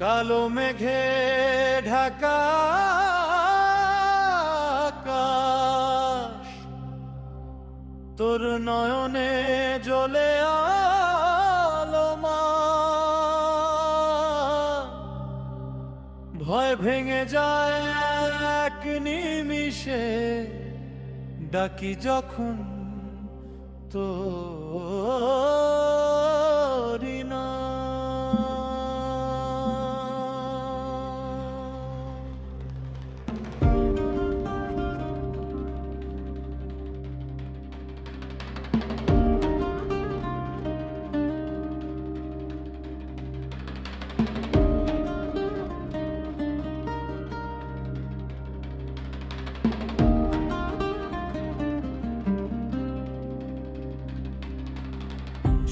কালো মেঘে ঢাকা তোর নয়নে জ্বলে আলো মা। ভয় ভেঙে যায় এক নিমিষে, ডাকি যখন তোরি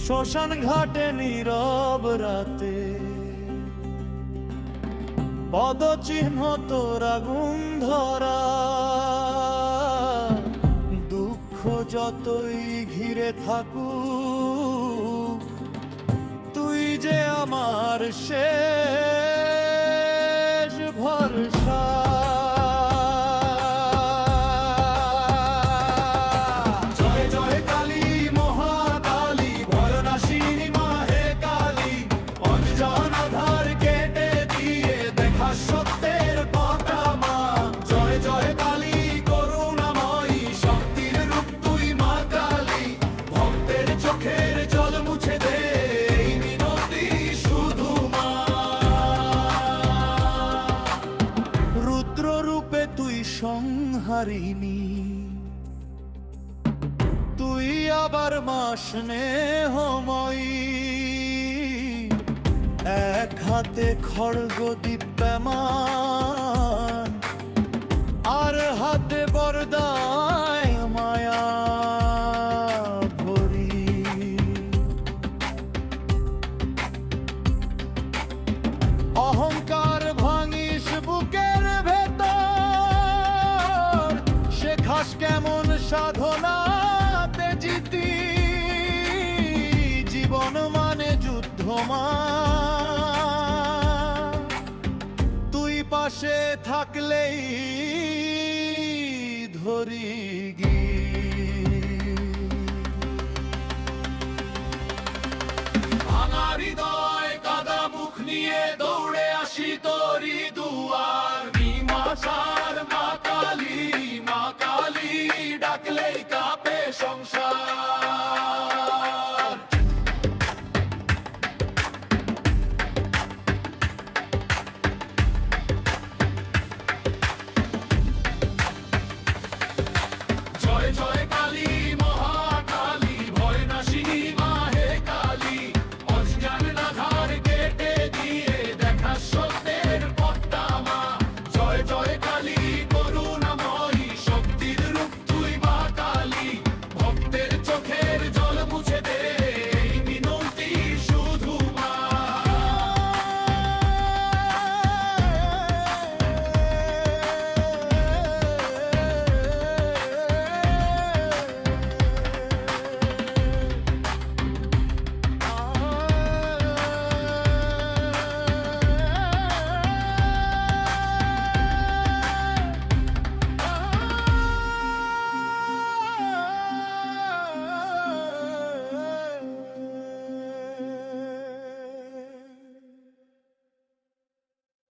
শ্মশান ঘাটে নীরব রাতে। পদচিহ্ন তোরা আগুন ধরা। দুঃখ যতই ঘিরে থাকু তুই যে আমার শেষ সংহারিণী তুই আবার মাস নেহময়ী এক হাতে খড়গ দিব্যমান আর হাতে বরদায় যুদ্ধ মা তুই পাশে থাকলেই ধরি গি ভাঙা হৃদয় কাদা মুখ নিয়ে দৌড়ে আসি তোরি দুয়ার। মা কালী মা কালী ডাকলেই কাঁপে সংসার।